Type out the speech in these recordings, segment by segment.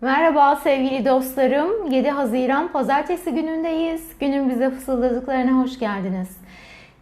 Merhaba sevgili dostlarım. 7 Haziran Pazartesi günündeyiz. Günün bize fısıldadıklarına hoş geldiniz.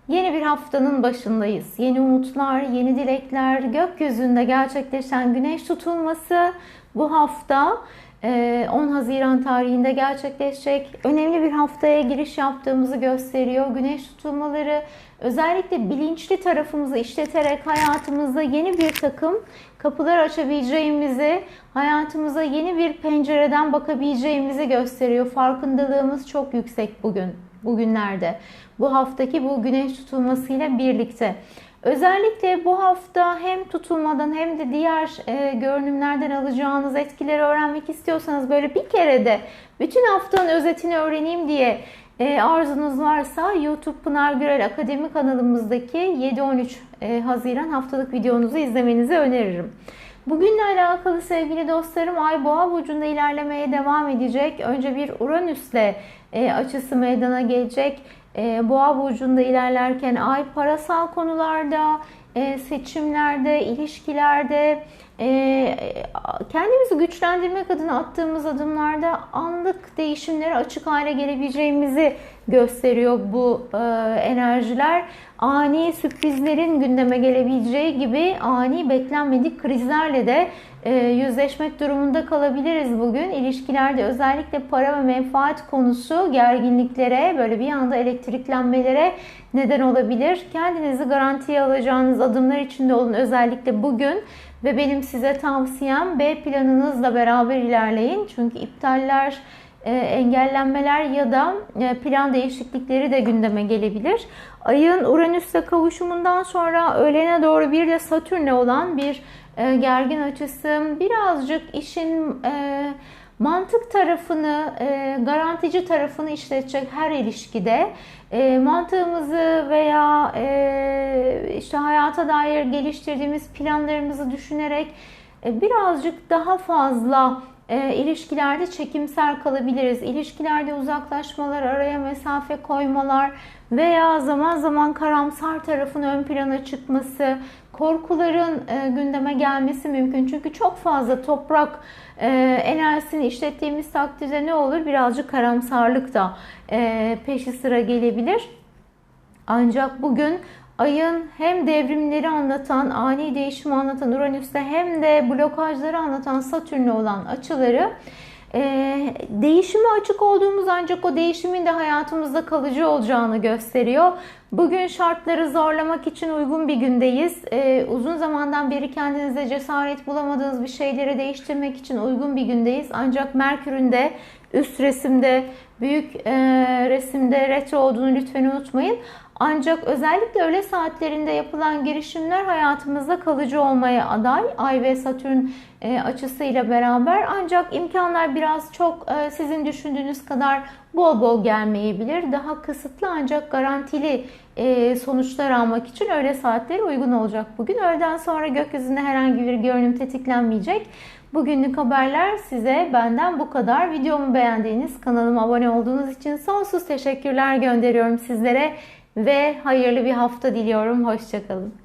Yeni bir haftanın başındayız. Yeni umutlar, yeni dilekler, gökyüzünde gerçekleşen güneş tutulması bu hafta 10 Haziran tarihinde gerçekleşecek önemli bir haftaya giriş yaptığımızı gösteriyor. Güneş tutulmaları özellikle bilinçli tarafımızı işleterek hayatımızda yeni bir takım kapılar açabileceğimizi, hayatımıza yeni bir pencereden bakabileceğimizi gösteriyor. Farkındalığımız çok yüksek bugün, bugünlerde. Bu haftaki bu güneş tutulmasıyla birlikte. Özellikle bu hafta hem tutulmadan hem de diğer e, görünümlerden alacağınız etkileri öğrenmek istiyorsanız böyle bir kere de bütün haftanın özetini öğreneyim diye e, arzunuz varsa YouTube Pınar Gürel Akademi kanalımızdaki 7-13 e, Haziran haftalık videonuzu izlemenizi öneririm. Bugünle alakalı sevgili dostlarım Ay Boğa burcunda ilerlemeye devam edecek. Önce bir Uranüs'le e, açısı meydana gelecek. E, Boğa burcunda ilerlerken Ay parasal konularda, e, seçimlerde, ilişkilerde, e, kendimizi güçlendirmek adına attığımız adımlarda anlık değişimlere açık hale gelebileceğimizi gösteriyor bu e, enerjiler. Ani sürprizlerin gündeme gelebileceği gibi ani beklenmedik krizlerle de yüzleşmek durumunda kalabiliriz bugün. İlişkilerde özellikle para ve menfaat konusu gerginliklere, böyle bir anda elektriklenmelere neden olabilir. Kendinizi garantiye alacağınız adımlar içinde olun özellikle bugün. Ve benim size tavsiyem B planınızla beraber ilerleyin. Çünkü iptaller, e, engellenmeler ya da e, plan değişiklikleri de gündeme gelebilir. Ayın Uranüs'le kavuşumundan sonra öğlene doğru bir de Satürn'le olan bir e, gergin açısı birazcık işin mantık tarafını, garantici tarafını işletecek her ilişkide mantığımızı veya işte hayata dair geliştirdiğimiz planlarımızı düşünerek birazcık daha fazla e, ilişkilerde çekimser kalabiliriz. İlişkilerde uzaklaşmalar, araya mesafe koymalar veya zaman zaman karamsar tarafın ön plana çıkması, korkuların e, gündeme gelmesi mümkün. Çünkü çok fazla toprak e, enerjisini işlettiğimiz takdirde ne olur? Birazcık karamsarlık da e, peşi sıra gelebilir. Ancak bugün ayın hem devrimleri anlatan, ani değişimi anlatan Uranüs'te hem de blokajları anlatan Satürn'le olan açıları e, değişime açık olduğumuz ancak o değişimin de hayatımızda kalıcı olacağını gösteriyor. Bugün şartları zorlamak için uygun bir gündeyiz. Ee, uzun zamandan beri kendinize cesaret bulamadığınız bir şeyleri değiştirmek için uygun bir gündeyiz. Ancak Merkür'ün de üst resimde, büyük e, resimde retro olduğunu lütfen unutmayın. Ancak özellikle öğle saatlerinde yapılan girişimler hayatımızda kalıcı olmaya aday. Ay ve Satürn e, açısıyla beraber ancak imkanlar biraz çok e, sizin düşündüğünüz kadar bol bol gelmeyebilir. Daha kısıtlı ancak garantili e, sonuçlar almak için öğle saatleri uygun olacak bugün. Öğleden sonra gökyüzünde herhangi bir görünüm tetiklenmeyecek. Bugünlük haberler size benden bu kadar. Videomu beğendiğiniz, kanalıma abone olduğunuz için sonsuz teşekkürler gönderiyorum sizlere ve hayırlı bir hafta diliyorum. Hoşçakalın.